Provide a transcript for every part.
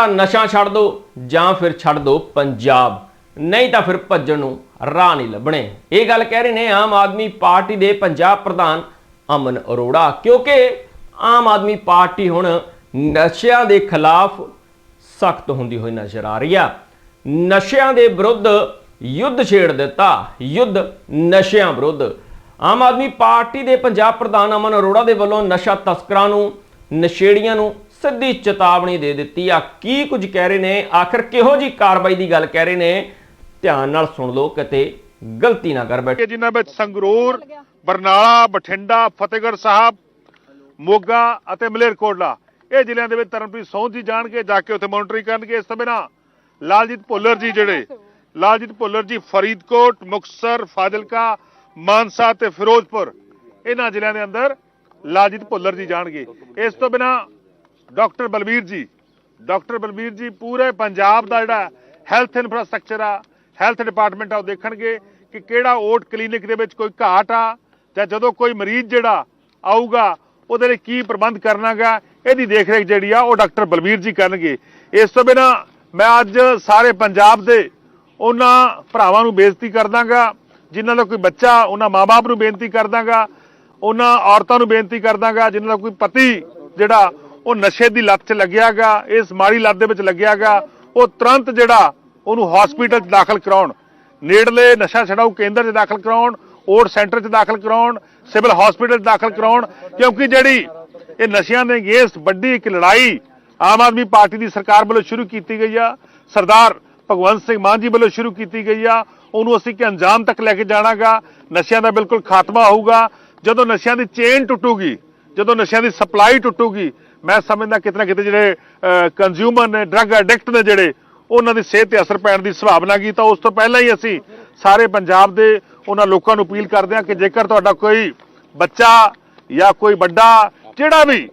ਨਸ਼ਾ ਛੱਡ ਦੋ ਜਾਂ ਫਿਰ ਛੱਡ ਦੋ ਪੰਜਾਬ। ਨਹੀਂ ਤਾਂ ਫਿਰ ਭੱਜਣ ਨੂੰ ਰਾਹ ਨਹੀਂ ਲੱਭਣੇ। ਇਹ ਗੱਲ ਕਹਿ ਰਹੇ ਨੇ ਆਮ ਆਦਮੀ ਪਾਰਟੀ ਦੇ ਪੰਜਾਬ ਪ੍ਰਧਾਨ ਅਮਨ ਅਰੋੜਾ। ਕਿਉਂਕਿ ਆਮ ਆਦਮੀ ਪਾਰਟੀ ਹੁਣ ਨਸ਼ਿਆਂ ਦੇ ਖਿਲਾਫ ਸਖਤ ਹੁੰਦੀ ਹੋਈ ਨਜ਼ਰ ਆ ਰਹੀ ਆ। ਨਸ਼ਿਆਂ ਦੇ ਵਿਰੁੱਧ ਯੁੱਧ ਛੇੜ ਦਿੱਤਾ। ਯੁੱਧ ਨਸ਼ਿਆਂ ਵਿਰੁੱਧ। ਆਮ ਆਦਮੀ ਪਾਰਟੀ ਦੇ ਪੰਜਾਬ ਪ੍ਰਧਾਨ ਅਮਨ ਅਰੋੜਾ ਦੇ ਵੱਲੋਂ ਨਸ਼ਾ ਤਸਕਰਾਂ ਨੂੰ, ਨਸ਼ੇੜੀਆਂ ਨੂੰ ਸਿੱਧੀ ਚੇਤਾਵਨੀ ਦੇ ਦਿੱਤੀ ਆ। ਕੀ ਕੁਝ ਕਹਿ ਰਹੇ ਨੇ? ਆਖਰ ਕਿਹੋ ਜੀ ਕਾਰਵਾਈ ਦੀ ਗੱਲ ਕਹਿ ਰਹੇ ਨੇ? ਧਿਆਨ ਨਾਲ ਸੁਣ ਲਓ ਕਿਤੇ ਗਲਤੀ ਨਾ ਕਰ ਬੈਠੇ। ਜਿਨ੍ਹਾਂ ਵਿੱਚ ਸੰਗਰੂਰ, ਬਰਨਾਲਾ, ਬਠਿੰਡਾ, ਫਤਿਹਗੜ੍ਹ ਸਾਹਿਬ, ਮੋਗਾ ਅਤੇ ਮਲੇਰਕੋਟਲਾ, ਇਹ ਜ਼ਿਲ੍ਹਿਆਂ ਦੇ ਵਿੱਚ ਤਰਨਪ੍ਰੀਤ ਸੌਂਦ ਜੀ ਜਾਣਗੇ, ਜਾ ਕੇ ਉੱਥੇ ਮੋਨਿਟਰਿੰਗ ਕਰਨਗੇ। ਇਸ ਤੋਂ ਬਿਨਾਂ ਲਾਲਜੀਤ ਭੁੱਲਰ ਜੀ ਜਿਹੜੇ, ਲਾਲਜੀਤ ਭੁੱਲਰ ਜੀ ਫਰੀਦਕੋਟ, ਮੁਕਤਸਰ, ਫਾਜ਼ਿਲਕਾ, ਮਾਨਸਾ ਤੇ ਫਿਰੋਜ਼ਪੁਰ, ਇਹਨਾਂ ਜ਼ਿਲ੍ਹਿਆਂ ਦੇ ਅੰਦਰ ਲਾਲਜੀਤ ਭੁੱਲਰ ਜੀ ਜਾਣਗੇ। ਇਸ ਤੋਂ ਬਿਨਾਂ ਡਾਕਟਰ ਬਲਬੀਰ ਜੀ, ਡਾਕਟਰ ਬਲਬੀਰ ਜੀ, ਪੂਰੇ ਪੰਜਾਬ ਦਾ ਜਿਹੜਾ ਹੈਲਥ ਇਨਫਰਾਸਟ੍ਰਕਚਰ ਆ ਹੈਲਥ ਡਿਪਾਰਟਮੈਂਟ ਆ, ਉਹ ਦੇਖਣਗੇ ਕਿ ਕਿਹੜਾ ਓਟ ਕਲੀਨਿਕ ਦੇ ਵਿੱਚ ਕੋਈ ਘਾਟ ਆ ਜਾਂ ਜਦੋਂ ਕੋਈ ਮਰੀਜ਼ ਜਿਹੜਾ ਆਊਗਾ, ਉਹਦੇ ਲਈ ਕੀ ਪ੍ਰਬੰਧ ਕਰਨਾਗਾ, ਇਹਦੀ ਦੇਖਰੇਖ ਜਿਹੜੀ ਆ, ਉਹ ਡਾਕਟਰ ਬਲਬੀਰ ਜੀ ਕਰਨਗੇ। ਇਸ ਤੋਂ ਬਿਨਾ ਮੈਂ ਅੱਜ ਸਾਰੇ ਪੰਜਾਬ ਦੇ ਉਹਨਾਂ ਭਰਾਵਾਂ ਨੂੰ ਬੇਨਤੀ ਕਰਦਾਗਾ, ਜਿਨ੍ਹਾਂ ਦਾ ਕੋਈ ਬੱਚਾ, ਉਹਨਾਂ ਮਾਪੇ ਨੂੰ ਬੇਨਤੀ ਕਰਦਾਗਾ, ਉਹਨਾਂ ਔਰਤਾਂ ਨੂੰ ਬੇਨਤੀ ਕਰਦਾਗਾ, ਜਿਨ੍ਹਾਂ ਦਾ ਕੋਈ ਪਤੀ ਜਿਹੜਾ ਉਹ ਨਸ਼ੇ ਦੀ ਲੱਤ 'ਚ ਲੱਗਿਆਗਾ, ਇਸ ਮਾੜੀ ਲੱਤ ਦੇ ਵਿੱਚ ਲੱਗਿਆਗਾ, ਉਹ ਤੁਰੰਤ ਜਿਹੜਾ ਉਹਨੂੰ ਹਸਪੀਟਲ 'ਚ ਦਾਖਲ ਕਰਾਉਣ। ਨੇੜਲੇ ਨਸ਼ਾ ਛਡਾਊ ਕੇਂਦਰ 'ਚ ਦਾਖਲ ਕਰਾਉਣ ਓਡ ਸੈਂਟਰ 'ਚ ਦਾਖਲ ਕਰਾਉਣ, ਸਿਵਲ ਹਸਪੀਟਲ 'ਚ ਦਾਖਲ ਕਰਾਉਣ, ਕਿਉਂਕਿ ਜਿਹੜੀ ਇਹ ਨਸ਼ਿਆਂ ਦੇ ਅਗੇਂਸਟ ਵੱਡੀ ਇੱਕ ਲੜਾਈ ਆਮ ਆਦਮੀ ਪਾਰਟੀ ਦੀ ਸਰਕਾਰ ਵੱਲੋਂ ਸ਼ੁਰੂ ਕੀਤੀ ਗਈ ਆ, ਸਰਦਾਰ ਭਗਵੰਤ ਸਿੰਘ ਮਾਨ ਜੀ ਵੱਲੋਂ ਸ਼ੁਰੂ ਕੀਤੀ ਗਈ ਆ, ਉਹਨੂੰ ਅਸੀਂ ਕਿ ਅੰਜਾਮ ਤੱਕ ਲੈ ਕੇ ਜਾਣਾਗਾ, ਨਸ਼ਿਆਂ ਦਾ ਬਿਲਕੁਲ ਖਾਤਮਾ ਹੋਊਗਾ। ਜਦੋਂ ਨਸ਼ਿਆਂ ਦੀ ਚੇਨ ਟੁੱਟੂਗੀ, ਜਦੋਂ ਨਸ਼ਿਆਂ ਦੀ ਸਪਲਾਈ ਟੁੱਟੂਗੀ ਮੈਂ ਸਮਝਦਾ ਕਿਤੇ ਨਾ ਕਿਤੇ ਜਿਹੜੇ ਕੰਜ਼ਿਊਮਰ ਨੇ ਡਰੱਗ ਐਡਿਕਟ ਨੇ ਜਿਹੜੇ, ਉਹਨਾਂ ਦੀ ਸਿਹਤ ਤੇ ਅਸਰ ਪੈਣ ਦੀ ਸੰਭਾਵਨਾ ਕੀ, ਤਾਂ ਉਸ ਤੋਂ ਪਹਿਲਾਂ ਹੀ ਅਸੀਂ ਸਾਰੇ ਪੰਜਾਬ ਦੇ ਉਹਨਾਂ ਲੋਕਾਂ ਨੂੰ ਅਪੀਲ ਕਰਦੇ ਹਾਂ ਕਿ ਜੇਕਰ ਤੁਹਾਡਾ ਕੋਈ ਬੱਚਾ ਜਾਂ ਕੋਈ ਵੱਡਾ, ਜਿਹੜਾ ਵੀ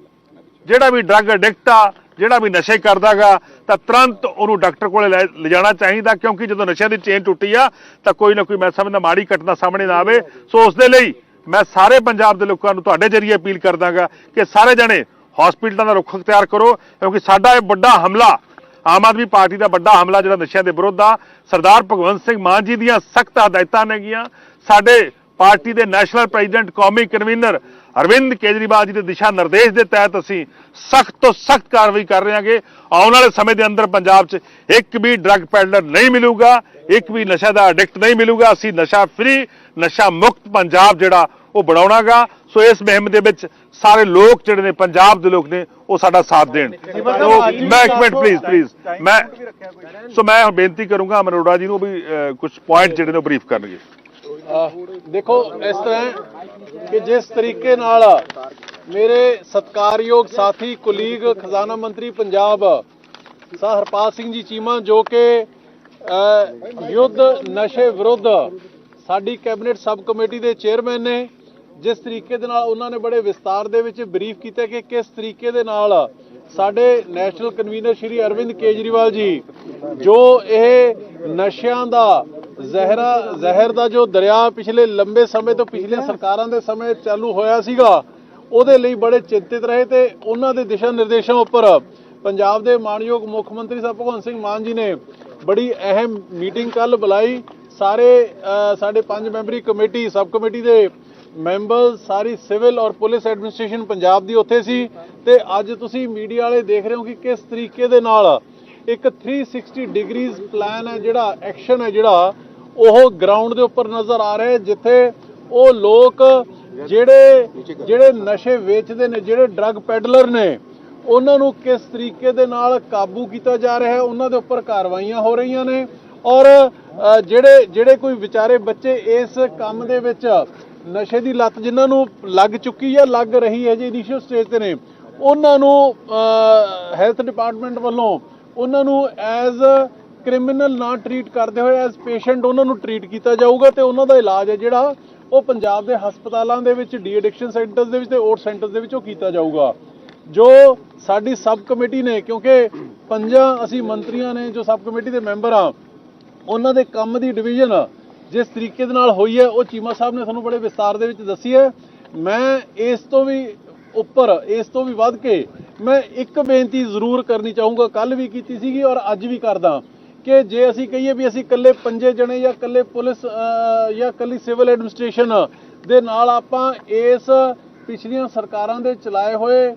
ਜਿਹੜਾ ਵੀ ਡਰੱਗ ਐਡਿਕਟ ਆ, ਜਿਹੜਾ ਵੀ ਨਸ਼ੇ ਕਰਦਾਗਾ, ਤਾਂ ਤੁਰੰਤ ਉਹਨੂੰ ਡਾਕਟਰ ਕੋਲੇ ਲੈ, ਲਿਜਾਣਾ ਚਾਹੀਦਾ, ਕਿਉਂਕਿ ਜਦੋਂ ਨਸ਼ਿਆਂ ਦੀ ਚੇਨ ਟੁੱਟੀ ਆ, ਤਾਂ ਕੋਈ ਨਾ ਕੋਈ ਮੈਂ ਸਮਝਦਾ ਮਾੜੀ ਘਟਨਾ ਸਾਹਮਣੇ ਨਾ ਆਵੇ। ਸੋ ਉਸ ਦੇ ਲਈ ਮੈਂ ਸਾਰੇ ਪੰਜਾਬ ਦੇ ਲੋਕਾਂ ਨੂੰ ਤੁਹਾਡੇ ਜਰੀਏ ਅਪੀਲ ਕਰਦਾਗਾ ਕਿ ਸਾਰੇ ਜਣੇ ਹਸਪੀਟਲਾਂ ਦਾ ਰੁੱਖ ਅਖਤਿਆਰ ਕਰੋ, ਕਿਉਂਕਿ ਸਾਡਾ ਇਹ ਵੱਡਾ ਹਮਲਾ, ਆਮ ਆਦਮੀ ਪਾਰਟੀ ਦਾ ਵੱਡਾ ਹਮਲਾ ਜਿਹੜਾ ਨਸ਼ਿਆਂ ਦੇ ਵਿਰੁੱਧ ਆ, ਸਰਦਾਰ ਭਗਵੰਤ ਸਿੰਘ ਮਾਨ ਜੀ ਦੀਆਂ ਸਖਤ ਹਦਾਇਤਾਂ ਨੇਗੀਆਂ ਸਾਡੇ ਪਾਰਟੀ ਦੇ ਨੈਸ਼ਨਲ ਪ੍ਰੈਜ਼ੀਡੈਂਟ, ਕੌਮੀ ਕਨਵੀਨਰ ਅਰਵਿੰਦ ਕੇਜਰੀਵਾਲ ਜੀ ਦੇ ਦਿਸ਼ਾ ਨਿਰਦੇਸ਼ ਦੇ ਤਹਿਤ ਅਸੀਂ ਸਖਤ ਤੋਂ ਸਖਤ ਕਾਰਵਾਈ ਕਰ ਰਹੇ ਹਾਂਗੇ ਆਉਣ ਵਾਲੇ ਸਮੇਂ ਦੇ ਅੰਦਰ ਪੰਜਾਬ 'ਚ ਇੱਕ ਵੀ ਡਰੱਗ ਪੈਡਲਰ ਨਹੀਂ ਮਿਲੂਗਾ, ਇੱਕ ਵੀ ਨਸ਼ਾ ਦਾ ਐਡਿਕਟ ਨਹੀਂ ਮਿਲੂਗਾ। ਅਸੀਂ ਨਸ਼ਾ ਫ੍ਰੀ ਨਸ਼ਾ ਮੁਕਤ ਪੰਜਾਬ ਜਿਹੜਾ ਉਹ ਬਣਾਉਣਾਗਾ। ਸੋ ਇਸ ਮੁਹਿੰਮ ਦੇ ਵਿੱਚ ਸਾਰੇ ਲੋਕ ਜਿਹੜੇ ਨੇ ਪੰਜਾਬ ਦੇ ਲੋਕ ਨੇ ਉਹ ਸਾਡਾ ਸਾਥ ਦੇਣ। ਸੋ ਮੈਂ ਇੱਕ ਮਿੰਟ ਪਲੀਜ਼ ਪਲੀਜ਼ ਮੈਂ ਸੋ ਮੈਂ ਹੁਣ ਬੇਨਤੀ ਕਰੂੰਗਾ ਅਮਨ ਅਰੋੜਾ ਜੀ ਨੂੰ ਵੀ ਕੁਝ ਪੁਆਇੰਟ ਜਿਹੜੇ ਨੇ ਬਰੀਫ ਕਰਨਗੇ। ਦੇਖੋ ਇਸ ਤਰ੍ਹਾਂ ਕਿ ਜਿਸ ਤਰੀਕੇ ਨਾਲ ਮੇਰੇ ਸਤਕਾਰਯੋਗ ਸਾਥੀ ਕੁਲੀਗ ਖਜ਼ਾਨਾ ਮੰਤਰੀ ਪੰਜਾਬ ਸਾ ਹਰਪਾਲ ਸਿੰਘ ਜੀ ਚੀਮਾ ਜੋ ਕਿ ਯੁੱਧ ਨਸ਼ੇ ਵਿਰੁੱਧ ਸਾਡੀ ਕੈਬਨਿਟ ਸਬ ਕਮੇਟੀ ਦੇ ਚੇਅਰਮੈਨ ਨੇ ਜਿਸ ਤਰੀਕੇ ਦੇ ਨਾਲ ਉਹਨਾਂ ਨੇ ਬੜੇ ਵਿਸਤਾਰ ਦੇ ਵਿੱਚ ਬਰੀਫ ਕੀਤਾ ਕਿ ਕਿਸ ਤਰੀਕੇ ਦੇ ਨਾਲ ਸਾਡੇ ਨੈਸ਼ਨਲ ਕਨਵੀਨਰ ਸ਼੍ਰੀ ਅਰਵਿੰਦ ਕੇਜਰੀਵਾਲ ਜੀ, ਜੋ ਇਹ ਨਸ਼ਿਆਂ ਦਾ ਜ਼ਹਿਰਾ, ਜ਼ਹਿਰ ਦਾ ਜੋ ਦਰਿਆ ਪਿਛਲੇ ਲੰਬੇ ਸਮੇਂ ਤੋਂ ਪਿਛਲੀਆਂ ਸਰਕਾਰਾਂ ਦੇ ਸਮੇਂ ਚਾਲੂ ਹੋਇਆ ਸੀਗਾ, ਉਹਦੇ ਲਈ ਬੜੇ ਚਿੰਤਿਤ ਰਹੇ ਤੇ ਉਹਨਾਂ ਦੇ ਦਿਸ਼ਾ ਨਿਰਦੇਸ਼ਾਂ ਉੱਪਰ ਪੰਜਾਬ ਦੇ ਮਾਨਯੋਗ ਮੁੱਖ ਮੰਤਰੀ ਸਾਹਿਬ ਭਗਵੰਤ ਸਿੰਘ ਮਾਨ ਜੀ ਨੇ ਬੜੀ ਅਹਿਮ ਮੀਟਿੰਗ ਕੱਲ ਬੁਲਾਈ। ਸਾਰੇ ਸਾਡੇ ਪੰਜ ਮੈਂਬਰੀ ਕਮੇਟੀ, ਸਬ ਕਮੇਟੀ ਦੇ ਮੈਂਬਰ ਸਾਰੀ ਸਿਵਲ ਔਰ ਪੁਲਿਸ ਐਡਮਿਨਿਸਟ੍ਰੇਸ਼ਨ ਪੰਜਾਬ ਦੀ ਉੱਥੇ ਸੀ ਤੇ ਅੱਜ ਤੁਸੀਂ ਮੀਡੀਆ ਵਾਲੇ ਦੇਖ ਰਹੇ ਹੋ ਕਿ ਕਿਸ ਤਰੀਕੇ ਦੇ ਨਾਲ ਇੱਕ 360 ਡਿਗਰੀਜ਼ ਪਲਾਨ ਹੈ ਜਿਹੜਾ ਐਕਸ਼ਨ ਹੈ ਜਿਹੜਾ, ਉਹ ਗਰਾਊਂਡ ਦੇ ਉੱਪਰ ਨਜ਼ਰ ਆ ਰਿਹਾ ਜਿੱਥੇ ਉਹ ਲੋਕ ਜਿਹੜੇ ਜਿਹੜੇ ਨਸ਼ੇ ਵੇਚਦੇ ਨੇ, ਜਿਹੜੇ ਡਰੱਗ ਪੈਡਲਰ ਨੇ, ਉਹਨਾਂ ਨੂੰ ਕਿਸ ਤਰੀਕੇ ਦੇ ਨਾਲ ਕਾਬੂ ਕੀਤਾ ਜਾ ਰਿਹਾ ਹੈ, ਉਹਨਾਂ ਦੇ ਉੱਪਰ ਕਾਰਵਾਈਆਂ ਹੋ ਰਹੀਆਂ ਨੇ ਔਰ ਜਿਹੜੇ ਜਿਹੜੇ ਕੋਈ ਵਿਚਾਰੇ ਬੱਚੇ ਇਸ ਕੰਮ ਦੇ ਵਿੱਚ ਨਸ਼ੇ ਦੀ ਲੱਤ ਜਿਨ੍ਹਾਂ ਨੂੰ ਲੱਗ ਚੁੱਕੀ ਹੈ, ਲੱਗ ਰਹੀ ਹੈ ਜੀ ਇਨੀਸ਼ੀਅਲ ਸਟੇਜ ਤੇ ਨੇ, ਉਹਨਾਂ ਨੂੰ ਹੈਲਥ ਡਿਪਾਰਟਮੈਂਟ ਵੱਲੋਂ ਉਹਨਾਂ ਨੂੰ ਐਜ਼ ਕ੍ਰਿਮੀਨਲ ਨਾ ਟਰੀਟ ਕਰਦੇ ਹੋਏ ਐਜ਼ ਪੇਸ਼ੈਂਟ ਉਹਨਾਂ ਨੂੰ ਟਰੀਟ ਕੀਤਾ ਜਾਊਗਾ ਤੇ ਉਹਨਾਂ ਦਾ ਇਲਾਜ ਹੈ ਜਿਹੜਾ ਉਹ ਪੰਜਾਬ ਦੇ ਹਸਪਤਾਲਾਂ ਦੇ ਵਿੱਚ ਡੀ ਐਡਿਕਸ਼ਨ ਸੈਂਟਰਸ ਦੇ ਵਿੱਚ ਤੇ ਓਟ ਸੈਂਟਰਸ ਦੇ ਵਿੱਚ ਉਹ ਕੀਤਾ ਜਾਊਗਾ। ਜੋ ਸਾਡੀ ਸਬ ਕਮੇਟੀ ਨੇ, ਕਿਉਂਕਿ ਪੰਜਾਂ ਅਸੀਂ ਮੰਤਰੀਆਂ ਨੇ ਜੋ ਸਬ ਕਮੇਟੀ ਦੇ ਮੈਂਬਰ ਆ, ਉਹਨਾਂ ਦੇ ਕੰਮ ਦੀ ਡਿਵੀਜ਼ਨ ਜਿਸ ਤਰੀਕੇ ਦੇ ਨਾਲ ਹੋਈ ਹੈ, ਉਹ ਚੀਮਾ ਸਾਹਿਬ ਨੇ ਤੁਹਾਨੂੰ ਬੜੇ ਵਿਸਤਾਰ ਦੇ ਵਿੱਚ ਦੱਸੀ ਹੈ। ਮੈਂ ਇਸ ਤੋਂ ਵੀ ਉੱਪਰ, ਇਸ ਤੋਂ ਵੀ ਵੱਧ ਕੇ ਮੈਂ ਇੱਕ ਬੇਨਤੀ ਜ਼ਰੂਰ ਕਰਨੀ ਚਾਹੂੰਗਾ। ਕੱਲ ਵੀ ਕੀਤੀ ਸੀਗੀ ਔਰ ਅੱਜ ਵੀ ਕਰਦਾ। ਕਿ ਜੇ ਅਸੀਂ ਕਹੀਏ ਵੀ ਅਸੀਂ ਇਕੱਲੇ ਪੰਜੇ ਜਣੇ ਜਾਂ ਇਕੱਲੇ ਪੁਲਿਸ ਜਾਂ ਇਕੱਲੀ ਸਿਵਲ ਐਡਮਿਨਿਸਟ੍ਰੇਸ਼ਨ ਦੇ ਨਾਲ ਆਪਾਂ ਇਸ ਪਿਛਲੀਆਂ ਸਰਕਾਰਾਂ ਦੇ ਚਲਾਏ ਹੋਏ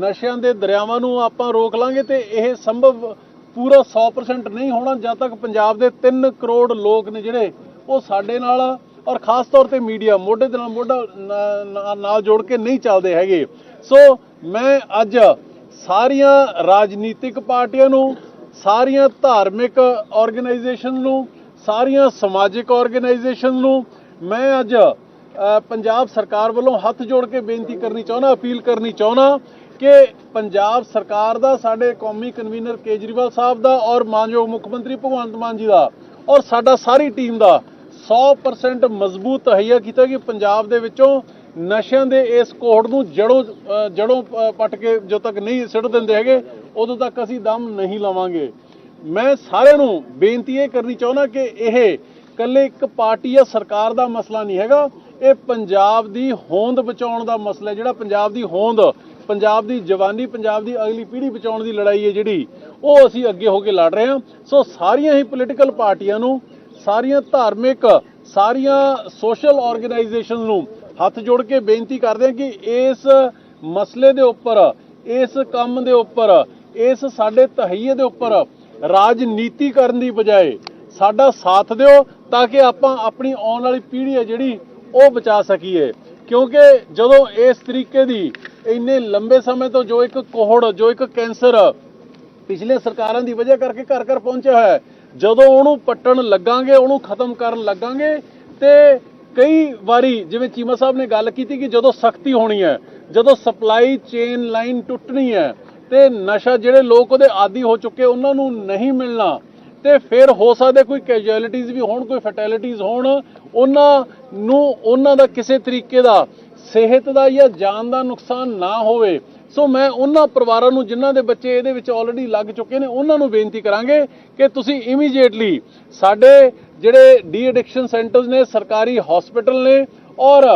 ਨਸ਼ਿਆਂ ਦੇ ਦਰਿਆਵਾਂ ਨੂੰ ਆਪਾਂ ਰੋਕ ਲਾਂਗੇ ਤੇ ਇਹ ਸੰਭਵ ਪੂਰਾ 100% ਨਹੀਂ ਹੋਣਾ। ਜਦ ਤੱਕ ਪੰਜਾਬ ਦੇ 3 ਕਰੋੜ ਲੋਕ ਨੇ ਜਿਹੜੇ ਉਹ ਸਾਡੇ ਨਾਲ ਔਰ ਖਾਸ ਤੌਰ ਤੇ ਮੀਡੀਆ ਮੋਢੇ ਦੇ ਨਾਲ ਮੋਢਾ ਨਾਲ ਜੋੜ ਕੇ ਨਹੀਂ ਚੱਲਦੇ ਹੈਗੇ। ਸੋ ਮੈਂ ਅੱਜ ਸਾਰੀਆਂ ਰਾਜਨੀਤਿਕ ਪਾਰਟੀਆਂ ਨੂੰ, ਸਾਰੀਆਂ ਧਾਰਮਿਕ ਆਰਗੇਨਾਈਜੇਸ਼ਨ ਨੂੰ, ਸਾਰੀਆਂ ਸਮਾਜਿਕ ਆਰਗੇਨਾਈਜੇਸ਼ਨ ਨੂੰ ਮੈਂ ਅੱਜ ਪੰਜਾਬ ਸਰਕਾਰ ਵੱਲੋਂ ਹੱਥ ਜੋੜ ਕੇ ਬੇਨਤੀ ਕਰਨੀ ਚਾਹੁੰਦਾ, ਅਪੀਲ ਕਰਨੀ ਚਾਹੁੰਦਾ ਕਿ ਪੰਜਾਬ ਸਰਕਾਰ ਦਾ, ਸਾਡੇ ਕੌਮੀ ਕਨਵੀਨਰ ਕੇਜਰੀਵਾਲ ਸਾਹਿਬ ਦਾ ਔਰ ਮਾਨਯੋਗ ਮੁੱਖ ਮੰਤਰੀ ਭਗਵੰਤ ਮਾਨ ਜੀ ਦਾ ਔਰ ਸਾਡਾ ਸਾਰੀ ਟੀਮ ਦਾ 100% ਮਜ਼ਬੂਤ ਤਹਈਆ ਕੀਤਾ ਕਿ ਪੰਜਾਬ ਦੇ ਵਿੱਚੋਂ ਨਸ਼ਿਆਂ ਦੇ ਇਸ ਕੋਹੜ ਨੂੰ ਜੜੋਂ ਜੜੋਂ ਪ- ਪੱਟ ਕੇ ਜਦੋਂ ਤੱਕ ਨਹੀਂ ਸਿੱਟ ਦਿੰਦੇ ਹੈਗੇ, ਉਦੋਂ ਤੱਕ ਅਸੀਂ ਦਮ ਨਹੀਂ ਲਵਾਂਗੇ। ਮੈਂ ਸਾਰਿਆਂ ਨੂੰ ਬੇਨਤੀ ਇਹ ਕਰਨੀ ਚਾਹੁੰਦਾ ਕਿ ਇਹ ਇਕੱਲੇ ਇੱਕ ਪਾਰਟੀ ਜਾਂ ਸਰਕਾਰ ਦਾ ਮਸਲਾ ਨਹੀਂ ਹੈਗਾ, ਇਹ ਪੰਜਾਬ ਦੀ ਹੋਂਦ ਬਚਾਉਣ ਦਾ ਮਸਲਾ ਜਿਹੜਾ ਪੰਜਾਬ ਦੀ ਹੋਂਦ, ਪੰਜਾਬ ਦੀ ਜਵਾਨੀ, ਪੰਜਾਬ ਦੀ ਅਗਲੀ ਪੀੜ੍ਹੀ ਬਚਾਉਣ ਦੀ ਲੜਾਈ ਹੈ ਜਿਹੜੀ, ਉਹ ਅਸੀਂ ਅੱਗੇ ਹੋ ਕੇ ਲੜ ਰਹੇ ਹਾਂ। ਸੋ ਸਾਰੀਆਂ ਹੀ ਪੋਲੀਟੀਕਲ ਪਾਰਟੀਆਂ ਨੂੰ ਸਾਰੀਆਂ ਧਾਰਮਿਕ, ਸਾਰੀਆਂ ਸੋਸ਼ਲ ਆਰਗੇਨਾਈਜੇਸ਼ਨ ਨੂੰ ਹੱਥ ਜੋੜ ਕੇ ਬੇਨਤੀ ਕਰਦੇ ਹਾਂ ਕਿ ਇਸ ਮਸਲੇ ਦੇ ਉੱਪਰ, ਇਸ ਕੰਮ ਦੇ ਉੱਪਰ, ਇਸ ਸਾਡੇ ਤਹਈਏ ਦੇ ਉੱਪਰ ਰਾਜਨੀਤੀ ਕਰਨ ਦੀ ਬਜਾਏ ਸਾਡਾ ਸਾਥ ਦਿਓ ਤਾਂ ਕਿ ਆਪਾਂ ਆਪਣੀ ਆਉਣ ਵਾਲੀ ਪੀੜ੍ਹੀ ਹੈ ਜਿਹੜੀ ਉਹ ਬਚਾ ਸਕੀਏ। ਕਿਉਂਕਿ ਜਦੋਂ ਇਸ ਤਰੀਕੇ ਦੀ ਇੰਨੇ ਲੰਬੇ ਸਮੇਂ ਤੋਂ ਜੋ ਇੱਕ ਕੋਹੜ, ਜੋ ਇੱਕ ਕੈਂਸਰ ਪਿਛਲੇ ਸਰਕਾਰਾਂ ਦੀ ਵਜ੍ਹਾ ਕਰਕੇ ਘਰ ਘਰ ਪਹੁੰਚਿਆ ਹੋਇਆ ਹੈ ਜਦੋਂ ਉਹਨੂੰ ਪੱਟਣ ਲੱਗਾਂਗੇ, ਉਹਨੂੰ ਖਤਮ ਕਰਨ ਲੱਗਾਂਗੇ ਤੇ ਕਈ ਵਾਰੀ ਜਿਵੇਂ ਚੀਮਾ ਸਾਹਿਬ ਨੇ ਗੱਲ ਕੀਤੀ ਕਿ ਜਦੋਂ ਸਖਤੀ ਹੋਣੀ ਹੈ, ਜਦੋਂ ਸਪਲਾਈ ਚੇਨ ਲਾਈਨ ਟੁੱਟਣੀ ਹੈ ਤੇ ਨਸ਼ਾ ਜਿਹੜੇ ਲੋਕ ਉਹਦੇ ਆਦੀ ਹੋ ਚੁੱਕੇ, ਉਹਨਾਂ ਨੂੰ ਨਹੀਂ ਮਿਲਣਾ, ਤੇ ਫਿਰ ਹੋ ਸਕਦੇ ਕੋਈ ਕੈਜੁਅਲਿਟੀਜ਼ ਵੀ ਹੋਣ, ਕੋਈ ਫੈਟੈਲਿਟੀਜ਼ ਹੋਣ, ਉਹਨਾਂ ਨੂੰ, ਉਹਨਾਂ ਦਾ ਕਿਸੇ ਤਰੀਕੇ ਦਾ ਸਿਹਤ ਦਾ ਜਾਂ ਜਾਨ ਦਾ ਨੁਕਸਾਨ ਨਾ ਹੋਵੇ। ਸੋ ਮੈਂ ਉਹਨਾਂ ਪਰਿਵਾਰਾਂ ਨੂੰ ਜਿਨ੍ਹਾਂ ਦੇ ਬੱਚੇ ਇਹਦੇ ਵਿੱਚ ਆਲਰੇਡੀ ਲੱਗ ਚੁੱਕੇ ਨੇ, ਉਹਨਾਂ ਨੂੰ ਬੇਨਤੀ ਕਰਾਂਗੇ ਕਿ ਤੁਸੀਂ ਇਮੀਡੀਏਟਲੀ ਸਾਡੇ ਜਿਹੜੇ ਡੀ ਐਡਿਕਸ਼ਨ ਸੈਂਟਰਸ ਨੇ, ਸਰਕਾਰੀ ਹਸਪੀਟਲ ਨੇ ਔਰ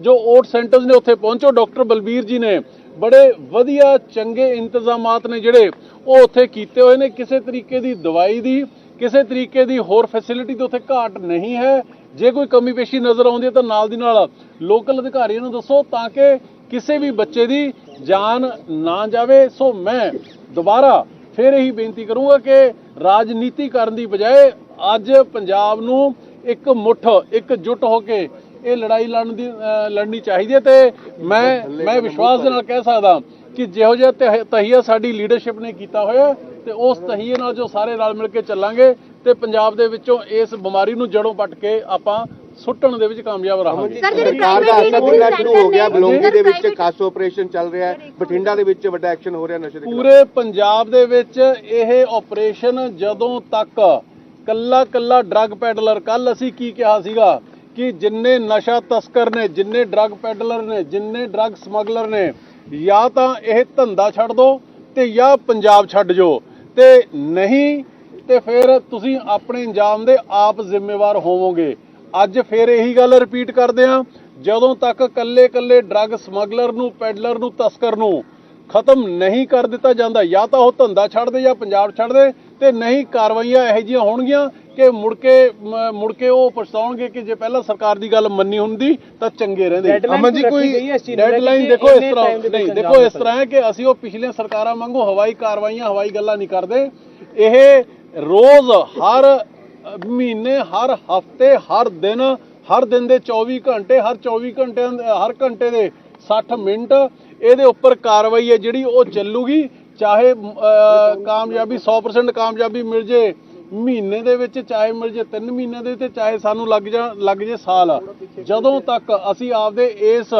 ਜੋ ਓਟ ਸੈਂਟਰਸ ਨੇ, ਉੱਥੇ ਪਹੁੰਚੋ। ਡਾਕਟਰ ਬਲਬੀਰ ਜੀ ਨੇ ਬੜੇ ਵਧੀਆ, ਚੰਗੇ ਇੰਤਜ਼ਾਮਾਤ ਨੇ ਜਿਹੜੇ, ਉਹ ਉੱਥੇ ਕੀਤੇ ਹੋਏ ਨੇ। ਕਿਸੇ ਤਰੀਕੇ ਦੀ ਦਵਾਈ ਦੀ, ਕਿਸੇ ਤਰੀਕੇ ਦੀ ਹੋਰ ਫੈਸਿਲਿਟੀ ਤੇ ਉੱਥੇ ਘਾਟ ਨਹੀਂ ਹੈ। ਜੇ ਕੋਈ ਕਮੀ ਪੇਸ਼ੀ ਨਜ਼ਰ ਆਉਂਦੀ ਹੈ ਤਾਂ ਨਾਲ ਦੀ ਨਾਲ ਲੋਕਲ ਅਧਿਕਾਰੀਆਂ ਨੂੰ ਦੱਸੋ ਤਾਂ ਕਿ ਕਿਸੇ ਵੀ ਬੱਚੇ ਦੀ ਜਾਨ ਨਾ ਜਾਵੇ, ਸੋ ਮੈਂ ਦੁਬਾਰਾ ਫਿਰ ਇਹੀ ਬੇਨਤੀ ਕਰੂੰਗਾ ਕਿ ਰਾਜਨੀਤੀ ਕਰਨ ਦੀ ਬਜਾਏ ਅੱਜ ਪੰਜਾਬ ਨੂੰ ਇੱਕ ਮੁੱਠ, ਇੱਕ ਜੁਟ ਹੋ ਕੇ ਇਹ ਲੜਾਈ ਲੜਨ ਦੀ ਲੜਨੀ ਚਾਹੀਦੀ ਹੈ ਤੇ ਮੈਂ ਮੈਂ ਵਿਸ਼ਵਾਸ ਦੇ ਨਾਲ ਕਹਿ ਸਕਦਾ ਕਿ ਜਿਹੋ ਜਿਹਾ ਤਹ- ਤਹੀਆ ਸਾਡੀ ਲੀਡਰਸ਼ਿਪ ਨੇ ਕੀਤਾ ਹੋਇਆ ਤੇ ਉਸ ਤਹੀਏ ਨਾਲ ਜੋ ਸਾਰੇ ਰਲ ਮਿਲ ਕੇ ਚੱਲਾਂਗੇ ਤੇ ਪੰਜਾਬ ਦੇ ਵਿੱਚੋਂ ਇਸ ਬਿਮਾਰੀ ਨੂੰ ਜੜੋਂ ਪੱਟ ਕੇ ਆਪਾਂ ਸੁੱਟਣ ਦੇ ਵਿੱਚ ਕਾਮਯਾਬ ਰਹਾਂਗੇ। ਸਰ, ਜਿਹੜੇ ਸਰਕਾਰ ਦਾ private ਅਸਰ ਜਿਹੜਾ ਸ਼ੁਰੂ ਹੋ ਗਿਆ ਬਲੌਂਗੀ ਦੇ ਵਿੱਚ ਖਾਸ ਆਪਰੇਸ਼ਨ ਚੱਲ ਰਿਹਾ ਹੈ ਬਠਿੰਡਾ ਦੇ ਵਿੱਚ ਵੱਡਾ ਐਕਸ਼ਨ ਹੋ ਰਿਹਾ ਨਸ਼ੇ ਦੇ ਖਿਲਾਫ। ਪੂਰੇ ਪੰਜਾਬ ਦੇ ਵਿੱਚ ਇਹ ਆਪਰੇਸ਼ਨ ਜਦੋਂ ਤੱਕ ਕੱਲਾ ਕੱਲਾ ਡਰੱਗ ਪੈਡਲਰ ਕੱਲ ਅਸੀਂ ਕੀ ਕਿਹਾ ਸੀਗਾ ਕਿ ਜਿੰਨੇ ਨਸ਼ਾ ਤਸਕਰ ਨੇ ਜਿੰਨੇ ਡਰੱਗ ਪੈਡਲਰ ਨੇ ਜਿੰਨੇ ਡਰੱਗ ਸਮਗਲਰ ਨੇ ਜਾਂ ਤਾਂ ਇਹ ਧੰਦਾ ਛੱਡ ਦਿਓ ਤੇ ਜਾਂ ਪੰਜਾਬ ਛੱਡ ਜਾਓ ਤੇ ਨਹੀਂ ਤੇ ਫਿਰ ਤੁਸੀਂ ਆਪਣੇ ਇੰਜਾਮ ਦੇ ਆਪ ਜ਼ਿੰਮੇਵਾਰ ਹੋਵੋਗੇ। ਅੱਜ ਫਿਰ ਇਹੀ ਗੱਲ ਰਿਪੀਟ ਕਰਦੇ ਆ ਜਦੋਂ ਤੱਕ ਕੱਲੇ ਕੱਲੇ ਡਰੱਗ ਸਮਗਲਰ ਨੂੰ ਪੈਡਲਰ ਨੂੰ ਤਸਕਰ ਨੂੰ ਖਤਮ ਨਹੀਂ ਕਰ ਦਿੱਤਾ ਜਾਂਦਾ ਜਾਂ ਤਾਂ ਉਹ ਧੰਦਾ ਛੱਡ ਦੇ ਜਾਂ ਪੰਜਾਬ ਛੱਡ ਦੇ ਤੇ ਨਹੀਂ ਕਾਰਵਾਈਆਂ ਇਹੋ ਜਿਹੀਆਂ ਹੋਣਗੀਆਂ ਕਿ ਮੁੜ ਕੇ ਮੁੜ ਕੇ ਉਹ ਪਛਤਾਉਣਗੇ ਕਿ ਜੇ ਪਹਿਲਾਂ ਸਰਕਾਰ ਦੀ ਗੱਲ ਮੰਨੀ ਹੁੰਦੀ ਤਾਂ ਚੰਗੇ ਰਹਿੰਦੇ। ਅਮਨ ਜੀ ਕੋਈ ਡੈਡਲਾਈਨ ਦੇਖੋ ਇਸ ਤਰ੍ਹਾਂ ਨਹੀਂ ਦੇਖੋ ਇਸ ਤਰ੍ਹਾਂ ਹੈ ਕਿ ਅਸੀਂ ਉਹ ਪਿਛਲੀਆਂ ਸਰਕਾਰਾਂ ਵਾਂਗੂ ਹਵਾਈ ਕਾਰਵਾਈਆਂ ਹਵਾਈ ਗੱਲਾਂ ਨਹੀਂ ਕਰਦੇ। ਇਹ ਰੋਜ਼ ਹਰ ਮਹੀਨੇ ਹਰ ਹਫ਼ਤੇ ਹਰ ਦਿਨ ਹਰ ਦਿਨ ਦੇ 24 ਘੰਟੇ ਹਰ 24 ਘੰਟਿਆਂ ਦੇ- ਹਰ ਘੰਟੇ ਦੇ 60 ਮਿੰਟ ਇਹਦੇ ਉੱਪਰ ਕਾਰਵਾਈ ਹੈ ਜਿਹੜੀ ਉਹ ਚੱਲੂਗੀ। ਚਾਹੇ ਕਾਮਯਾਬੀ 100% ਕਾਮਯਾਬੀ ਮਿਲ ਜੇ ਮਹੀਨੇ ਦੇ ਵਿੱਚ ਚਾਹੇ ਮਿਲ ਜੇ 3 ਮਹੀਨੇ ਦੇ ਤੇ ਚਾਹੇ ਸਾਨੂੰ ਲੱਗ ਜਾ ਲੱਗ ਜੇ ਸਾਲ। ਜਦੋਂ ਤੱਕ ਅਸੀਂ ਆਪਦੇ ਇਸ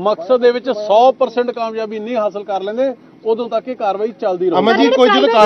ਮਕਸਦ ਦੇ ਵਿੱਚ 100% ਕਾਮਯਾਬੀ ਨਹੀਂ ਹਾਸਲ ਕਰ ਲੈਂਦੇ ਉਦੋਂ ਤੱਕ ਇਹ ਕਾਰਵਾਈ ਚੱਲਦੀ ਰਹੂਗੀ ਅਮਨ ਜੀ ਕੋਈ ਜਦੋਂ